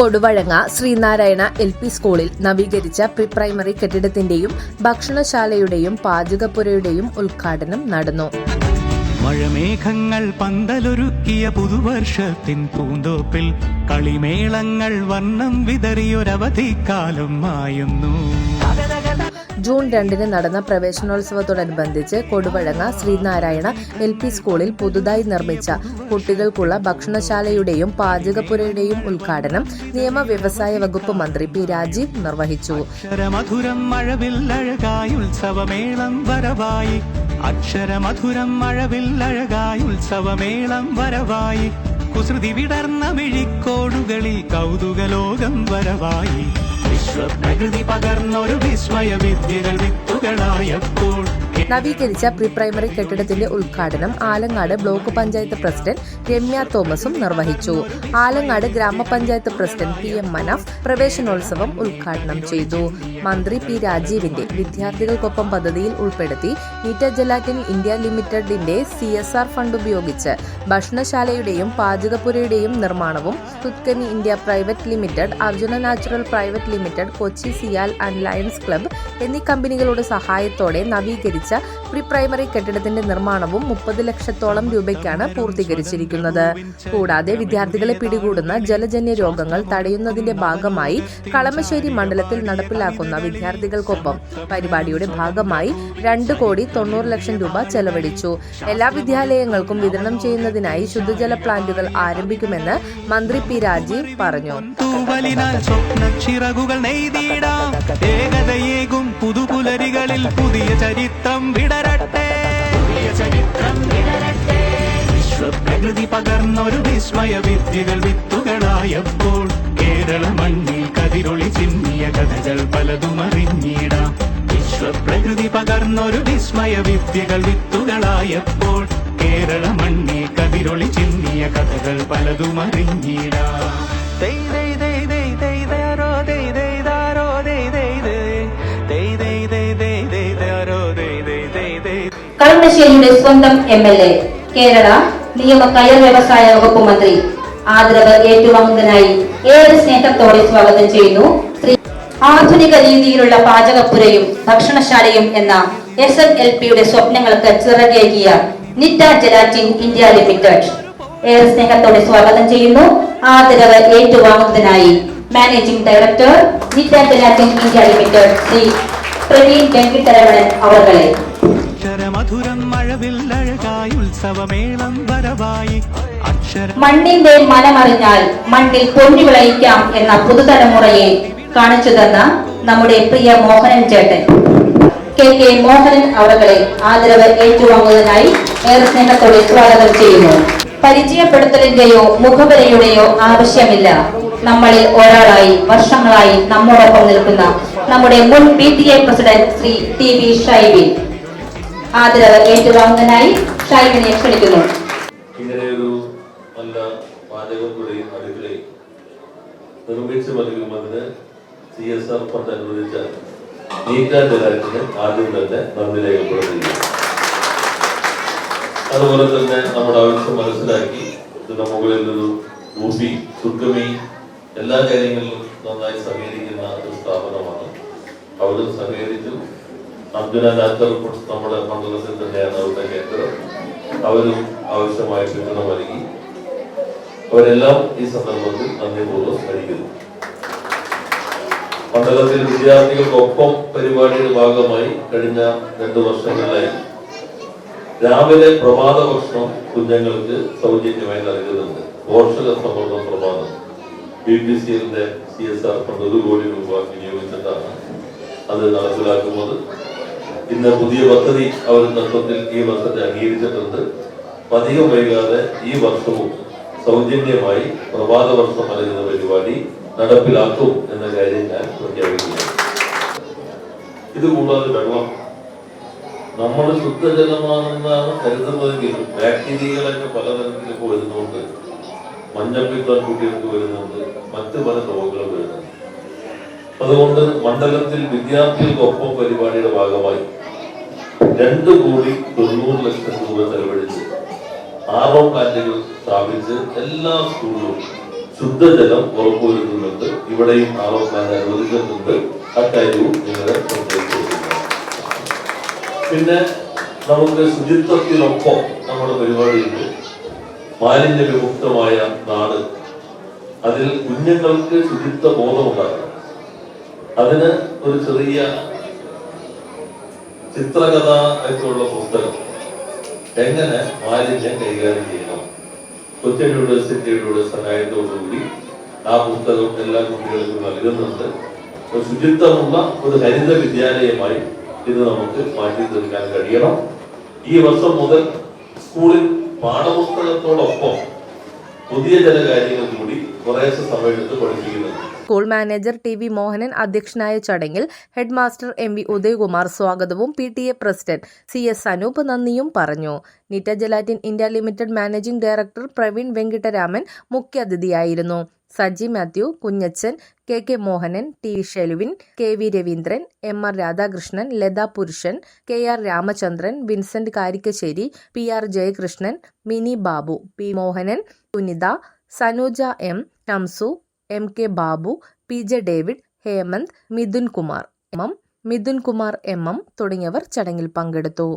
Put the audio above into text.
Koduvazhanga Sreenarayana L P സ്കൂളിൽ നവീകരിച്ച pre primary കെട്ടിടത്തിന്റെയും ഭക്ഷണശാലയുടെയും പാചകപ്പുരയുടെയും ഉദ്ഘാടനം നടന്നു. മഴമേഘങ്ങൾ പന്തലൊരുക്കിയ പുതുവർഷത്തിൻ പൂന്തോപ്പിൽ കളിമേളങ്ങൾ വർണം വിതറിയൊരവധിക്കാലം മായുന്നു. ജൂൺ രണ്ടിന് നടന്ന പ്രവേശനോത്സവത്തോടനുബന്ധിച്ച് കൊടുവഴങ്ങ ശ്രീനാരായണ എൽ പി സ്കൂളിൽ പുതുതായി നിർമ്മിച്ച കുട്ടികൾക്കുള്ള ഭക്ഷണശാലയുടെയും പാചകപ്പുരയുടെയും ഉദ്ഘാടനം നിയമ വ്യവസായ വകുപ്പ് മന്ത്രി പി രാജീവ് നിർവഹിച്ചു. അക്ഷരമധുരം മഴവില്ലഴകായി ഉത്സവമേളം വരവായി. കുസൃതി വിടർന്ന മിഴിക്കോടുകളിൽ കൗതുകലോകം വരവായി. വിശ്വപ്രകൃതി പകർന്നൊരു വിസ്മയ വിദ്യകൾ വിത്തുകളായപ്പോൾ നവീകരിച്ച പ്രീ പ്രൈമറി കെട്ടിടത്തിന്റെ ഉദ്ഘാടനം ആലങ്ങാട് ബ്ലോക്ക് പഞ്ചായത്ത് പ്രസിഡന്റ് രമ്യ തോമസും നിർവഹിച്ചു. ആലങ്ങാട് ഗ്രാമപഞ്ചായത്ത് പ്രസിഡന്റ് പി എം മനഫ് പ്രവേശനോത്സവം ഉദ്ഘാടനം ചെയ്തു. മന്ത്രി പി രാജീവിന്റെ വിദ്യാർത്ഥികൾക്കൊപ്പം പദ്ധതിയിൽ ഉൾപ്പെടുത്തി നീറ്റ ജലാറ്റിൻ ഇന്ത്യ ലിമിറ്റഡിന്റെ സി എസ് ആർ ഫണ്ട് ഉപയോഗിച്ച് ഭക്ഷണശാലയുടെയും പാചകപ്പുരയുടെയും നിർമ്മാണവും തുത്കനി India private limited Arjuna natural private limited Kochi CIAL and Lions club എന്നീ കമ്പനികളുടെ സഹായത്തോടെ നവീകരിച്ച പ്രീ പ്രൈമറി കെട്ടിടത്തിന്റെ നിർമ്മാണവും മുപ്പത് ലക്ഷത്തോളം രൂപയ്ക്കാണ് പൂർത്തീകരിച്ചിരിക്കുന്നത്. കൂടാതെ വിദ്യാർത്ഥികളെ പിടികൂടുന്ന ജലജന്യ രോഗങ്ങൾ തടയുന്നതിന്റെ ഭാഗമായി കളമശ്ശേരി മണ്ഡലത്തിൽ നടപ്പിലാക്കുന്ന വിദ്യാർത്ഥികൾക്കൊപ്പം പരിപാടിയുടെ ഭാഗമായി രണ്ട് കോടി തൊണ്ണൂറ് ലക്ഷം രൂപ ചെലവഴിച്ചു. എല്ലാ വിദ്യാലയങ്ങൾക്കും വിതരണം ചെയ്യുന്നതിനായി ശുദ്ധജല പ്ലാന്റുകൾ ആരംഭിക്കുമെന്ന് മന്ത്രി പി രാജീവ് പറഞ്ഞു. ഏകതയേകും പുതുപുലരികളിൽ പുതിയ ചരിത്രം. വിടരട്ടെ. പുതിയ ചരിത്രം വിടരട്ടെ. വിശ്വപ്രകൃതി പകർന്നൊരു വിസ്മയ വിദ്യകൾ വിത്തുകളായപ്പോൾ കേരള മണ്ണിൽ കതിരൊളി ചിന്നിയ കഥകൾ പലതും അറിഞ്ഞിടാം. വിശ്വപ്രകൃതി പകർന്നൊരു വിസ്മയ വിദ്യകൾ വിത്തുകളായപ്പോൾ കേരള മണ്ണിൽ കതിരൊളി ചിന്നിയ കഥകൾ പലതും അറിഞ്ഞിടാം. കളമശ്ശേരിയുടെ സ്വന്തം എം എൽ എ കേരള നിയമ കയർ വ്യവസായ വകുപ്പ് മന്ത്രി. ആദരവ് ഏറ്റുവാങ്ങുന്നതിനായി ഏറെ സ്നേഹത്തോടെ സ്വാഗതം ചെയ്യുന്നു. ശ്രീ ആധുനിക രീതിയിലുള്ള പാചകപ്പുരയും ഭക്ഷണശാലയും എന്ന എസ് എൻ എൽ പിയുടെ സ്വപ്നങ്ങൾക്ക് ചിറകേകിയ നിറ്റ ജലാറ്റിൻ ഇന്ത്യ ലിമിറ്റഡ്. ഏറെ സ്നേഹത്തോടെ സ്വാഗതം ചെയ്യുന്നു. ആദരവ് ഏറ്റുവാങ്ങുന്നതിനായി managing director Nitta gelatin India limited Shri Praveen Venkataramanan അവർകളെ അക്ഷരമധുരം മഴവില്ലഴകായി ഉത്സവമേളം വരവായി. അക്ഷര മണ്ണിന്റെ മനമറിഞ്ഞാൽ മണ്ണിൽ പൊന്നി വിളയിക്കാം എന്ന പുതുതലമുറയെ കാണിച്ചു തന്ന നമ്മുടെ പ്രിയ മോഹനൻ ചേട്ടൻ. കെ കെ മോഹനൻ അവരുടെ ആദരവ് ഏറ്റുവാങ്ങുന്നതിനായി ഏറെ സ്നേഹത്തോടെ സ്വാഗതം ചെയ്യുന്നു. പരിചയപ്പെടുത്തലിന്റെയോ മുഖവരയുടെയോ ആവശ്യമില്ല. നമ്മളിൽ ഒരാളായി വർഷങ്ങളായി നമ്മോടൊപ്പം നിൽക്കുന്ന നമ്മുടെ മുൻ P T A president Shri T V Shybin ആദരവ് ഏറ്റുവാങ്ങുന്നതിനായി ഷൈബിനെ ക്ഷണിക്കുന്നു. ഇങ്ങനെയൊരു നല്ല പാചകപ്പുരയും അടുക്കളയും നിർമ്മിച്ചു നൽകുന്നതിന് സി എസ് ആർ ഫണ്ട് അനുവദിച്ച നീറ്റ ജലാറ്റിന് ആദ്യം തന്നെ അതുപോലെ തന്നെ നമ്മുടെ ആവശ്യം മനസ്സിലാക്കി ഇതിന്റെ മുകളിൽ ഒരു സുർഗമി എല്ലാ കാര്യങ്ങളിലും നന്നായി സഹകരിക്കുന്ന ഒരു സ്ഥാപനമാണ്. അവരും സഹകരിച്ചു അർജുന നാച്ചുറൽ ഫുഡ്സ് നമ്മുടെ മണ്ഡലത്തിൽ തന്നെയാണ് അവരുടെ കേന്ദ്രം അവരും ആവശ്യമായ പിന്തുണ നൽകി. അവരെല്ലാം ഈ സന്ദർഭത്തിൽ നന്ദിപൂർവം സ്മരിക്കുന്നു. മണ്ഡലത്തിൽ വിദ്യാർത്ഥികൾക്കൊപ്പം പരിപാടിയുടെ ഭാഗമായി കഴിഞ്ഞ രണ്ടു വർഷങ്ങളിലായി രാവിലെ പ്രഭാത ഭക്ഷണം കുഞ്ഞുങ്ങൾക്ക് സൗജന്യമായി നൽകുന്നുണ്ട്. പോഷക സമ്മർദ്ദം പ്രഭാതം. B P C C S R fund ഒരു കോടി രൂപ വിനിയോഗിച്ചിട്ടാണ് അത് നടപ്പിലാക്കുന്നത്. ഇന്ന് പുതിയ പദ്ധതി അവർ തത്വത്തിൽ ഈ വർഷത്തെ അംഗീകരിച്ചിട്ടുണ്ട്. അധികം വൈകാതെ ഈ വർഷവും സൗജന്യമായി പ്രഭാത വർഷം നൽകുന്ന പരിപാടി നടപ്പിലാക്കും എന്ന കാര്യം ഞാൻ പ്രഖ്യാപിക്കുന്നു ഇത് കൂടാതെ വെള്ളം. നമ്മൾ ശുദ്ധജലമാണെന്നാണ് കരുതുന്നതെങ്കിലും ബാക്ടീരിയകളൊക്കെ പലതരത്തിൽ ഇപ്പോൾ വരുന്നുണ്ട്. മഞ്ഞപ്പിത്തം കുട്ടികൾക്ക് വരുന്നുണ്ട്. മറ്റ് പല രോഗങ്ങളും വരുന്നുണ്ട്. അതുകൊണ്ട് മണ്ഡലത്തിൽ വിദ്യാർത്ഥികൾക്കൊപ്പം പരിപാടിയുടെ ഭാഗമായി രണ്ട് കോടി തൊണ്ണൂറ് ലക്ഷം രൂപ ചെലവഴിച്ച് ആപം പ്ലാന്റുകൾ സ്ഥാപിച്ച് എല്ലാ സ്കൂളിലും ശുദ്ധജലം ഉറപ്പുവരുത്തുന്നുണ്ട്. ഇവിടെയും ആർ പ്ലാന്റ് അനുവദിച്ചിട്ടുണ്ട്. അക്കാര്യവും നിങ്ങളെ പിന്നെ നമുക്ക് ശുചിത്വത്തിനൊപ്പം നമ്മുടെ പരിപാടിയുണ്ട്. മാലിന്യ വിമുക്തമായ നാട്. അതിൽ കുഞ്ഞുങ്ങൾക്ക് ശുചിത്വ ബോധമുണ്ടാക്കണം അതിന് ഒരു ചെറിയ ചിത്രകഥ ആയിട്ടുള്ള പുസ്തകം. എങ്ങനെ മാലിന്യം കൈകാര്യം ചെയ്യണം? കൊച്ചിൻ യൂണിവേഴ്സിറ്റിയുടെ സഹായത്തോടുകൂടി ആ പുസ്തകം എല്ലാ കുട്ടികൾക്കും നൽകുന്നുണ്ട്. ശുചിത്വമുള്ള ഒരു ഹരിത വിദ്യാലയമായി ഇത് നമുക്ക് മാറ്റി തീർക്കാൻ കഴിയണം. ഈ വർഷം മുതൽ സ്കൂളിൽ പാഠപുസ്തകത്തോടൊപ്പം പുതിയ ചില കാര്യങ്ങൾ കൂടി കുറേശ്ശെ സമയത്ത് പഠിപ്പിക്കുന്നുണ്ട്. School manager T V Mohanan അധ്യക്ഷനായ ചടങ്ങിൽ head master M V Udayakumar സ്വാഗതവും P T A president C S Anoop നന്ദിയും പറഞ്ഞു. Nitta gelatin India limited managing director Praveen Venkataraman മുഖ്യാതിഥിയായിരുന്നു Saji Mathew Kunjachan K K Mohanan T Sheluvin K V Raveendran M R Radhakrishnan Latha Purushan K R Ramachandran Vincent Karikkassery P R Jayakrishnan Mini Babu P Mohanan Sunitha Sanuja M Shamsu M K Babu P J David Hemanth Mithun Kumar M M Mithun Kumar M M തുടങ്ങിയവർ ചടങ്ങിൽ പങ്കെടുത്തു.